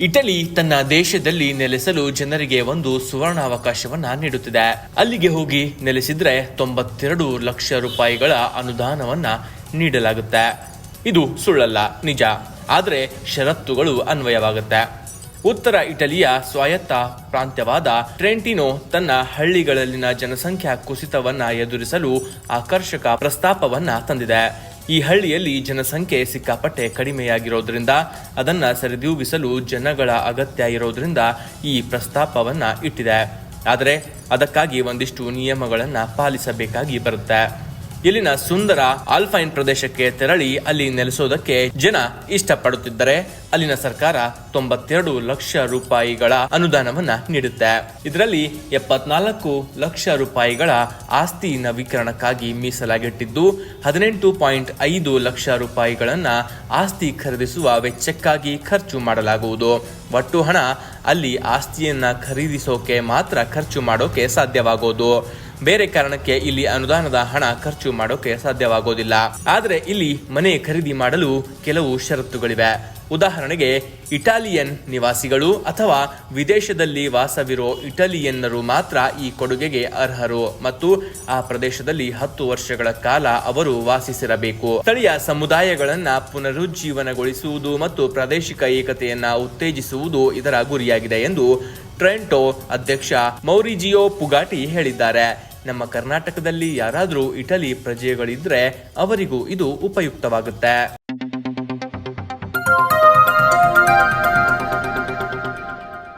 Italy ತನ್ನ ದೇಶದಲ್ಲಿ ನೆಲೆಸಲು ಜನರಿಗೆ ಒಂದು ಸುವರ್ಣಾವಕಾಶವನ್ನ ನೀಡುತ್ತಿದೆ. ಅಲ್ಲಿಗೆ ಹೋಗಿ ನೆಲೆಸಿದ್ರೆ ತೊಂಬತ್ತೆರಡು ಲಕ್ಷ ರೂಪಾಯಿಗಳ ಅನುದಾನವನ್ನ ನೀಡಲಾಗುತ್ತೆ. ಇದು ಸುಳ್ಳಲ್ಲ, ನಿಜ. ಆದರೆ ಷರತ್ತುಗಳು ಅನ್ವಯವಾಗುತ್ತೆ. ಉತ್ತರ ಇಟಲಿಯ ಸ್ವಾಯತ್ತ ಪ್ರಾಂತ್ಯವಾದ ಟ್ರೆಂಟಿನೋ ತನ್ನ ಹಳ್ಳಿಗಳಲ್ಲಿನ ಜನಸಂಖ್ಯಾ ಕುಸಿತವನ್ನ ಎದುರಿಸಲು ಆಕರ್ಷಕ ಪ್ರಸ್ತಾಪವನ್ನ ತಂದಿದೆ. ಈ ಹಳ್ಳಿಯಲ್ಲಿ ಜನಸಂಖ್ಯೆ ಸಿಕ್ಕಾಪಟ್ಟೆ ಕಡಿಮೆಯಾಗಿರೋದ್ರಿಂದ ಅದನ್ನು ಸರಿದೂಗಿಸಲು ಜನಗಳ ಅಗತ್ಯ ಇರೋದ್ರಿಂದ ಈ ಪ್ರಸ್ತಾಪವನ್ನು ಇಟ್ಟಿದೆ. ಆದರೆ ಅದಕ್ಕಾಗಿ ಒಂದಿಷ್ಟು ನಿಯಮಗಳನ್ನು ಪಾಲಿಸಬೇಕಾಗಿ ಬರುತ್ತೆ. ಇಲ್ಲಿನ ಸುಂದರ ಆಲ್ಫೈನ್ ಪ್ರದೇಶಕ್ಕೆ ತೆರಳಿ ಅಲ್ಲಿ ನೆಲೆಸೋದಕ್ಕೆ ಜನ ಇಷ್ಟಪಡುತ್ತಿದ್ದರೆ ಅಲ್ಲಿನ ಸರ್ಕಾರ ತೊಂಬತ್ತೆರಡು ಲಕ್ಷ ರೂಪಾಯಿಗಳ ಅನುದಾನವನ್ನ ನೀಡುತ್ತೆ. ಇದರಲ್ಲಿ ಎಪ್ಪತ್ನಾಲ್ಕು ಲಕ್ಷ ರೂಪಾಯಿಗಳ ಆಸ್ತಿ ನವೀಕರಣಕ್ಕಾಗಿ ಮೀಸಲಾಗಿಟ್ಟಿದ್ದು, ಹದಿನೆಂಟು ಪಾಯಿಂಟ್ ಐದು ಲಕ್ಷ ರೂಪಾಯಿಗಳನ್ನ ಆಸ್ತಿ ಖರೀದಿಸುವ ವೆಚ್ಚಕ್ಕಾಗಿ ಖರ್ಚು ಮಾಡಲಾಗುವುದು. ಒಟ್ಟು ಹಣ ಅಲ್ಲಿ ಆಸ್ತಿಯನ್ನ ಖರೀದಿಸೋಕೆ ಮಾತ್ರ ಖರ್ಚು ಮಾಡೋಕೆ ಸಾಧ್ಯವಾಗೋದು. ಬೇರೆ ಕಾರಣಕ್ಕೆ ಇಲ್ಲಿ ಅನುದಾನದ ಹಣ ಖರ್ಚು ಮಾಡೋಕೆ ಸಾಧ್ಯವಾಗೋದಿಲ್ಲ. ಆದರೆ ಇಲ್ಲಿ ಮನೆ ಖರೀದಿ ಮಾಡಲು ಕೆಲವು ಷರತ್ತುಗಳಿವೆ. ಉದಾಹರಣೆಗೆ, ಇಟಾಲಿಯನ್ ನಿವಾಸಿಗಳು ಅಥವಾ ವಿದೇಶದಲ್ಲಿ ವಾಸವಿರೋ ಇಟಾಲಿಯನ್ನರು ಮಾತ್ರ ಈ ಕೊಡುಗೆಗೆ ಅರ್ಹರು ಮತ್ತು ಆ ಪ್ರದೇಶದಲ್ಲಿ ಹತ್ತು ವರ್ಷಗಳ ಕಾಲ ಅವರು ವಾಸಿಸಿರಬೇಕು. ಸ್ಥಳೀಯ ಸಮುದಾಯಗಳನ್ನು ಪುನರುಜ್ಜೀವನಗೊಳಿಸುವುದು ಮತ್ತು ಪ್ರಾದೇಶಿಕ ಏಕತೆಯನ್ನು ಉತ್ತೇಜಿಸುವುದು ಇದರ ಗುರಿಯಾಗಿದೆ ಎಂದು ಟ್ರೆಂಟೋ ಅಧ್ಯಕ್ಷ ಮೌರಿಜಿಯೋ ಪುಗಾಟಿ ಹೇಳಿದ್ದಾರೆ. ನಮ್ಮ ಕರ್ನಾಟಕದಲ್ಲಿ ಯಾರಾದರೂ ಇಟಲಿ ಪ್ರಜೆಗಳಿದ್ರೆ ಅವರಿಗೂ ಇದು ಉಪಯುಕ್ತವಾಗುತ್ತೆ.